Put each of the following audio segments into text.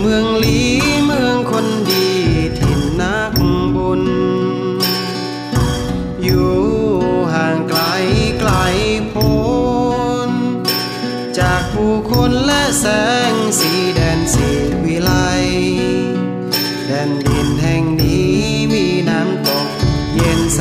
เมืองลีเมืองคนดีถิ่นนักบุญ อยู่ห่างไกลไกลพ้น จากผู้คนและแสงสีแดนสีวิไลแดนดินแห่งนี้มีน้ำตกเย็นใส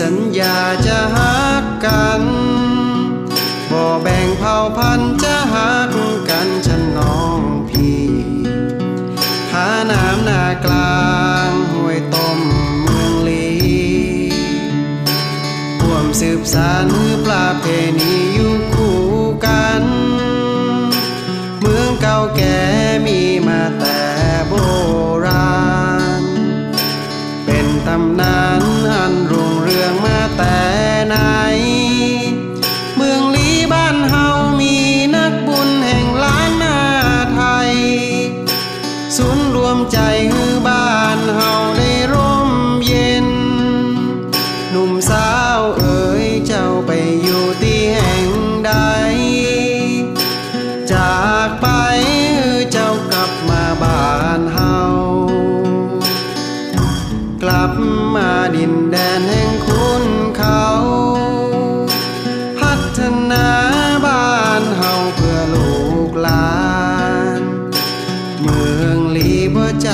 สัญญาจะหักกันบ่แบ่งเผ่าพันธ์จะหักกันฉันน้องพี่หาน้ำนากลางห้วยต้มเมืองลีร่วมสืบสานปลาเพนี ดินแดนแห่งคุณเขา พัฒนาบ้านเฮาเพื่อลูกหลาน เมืองลีบใจ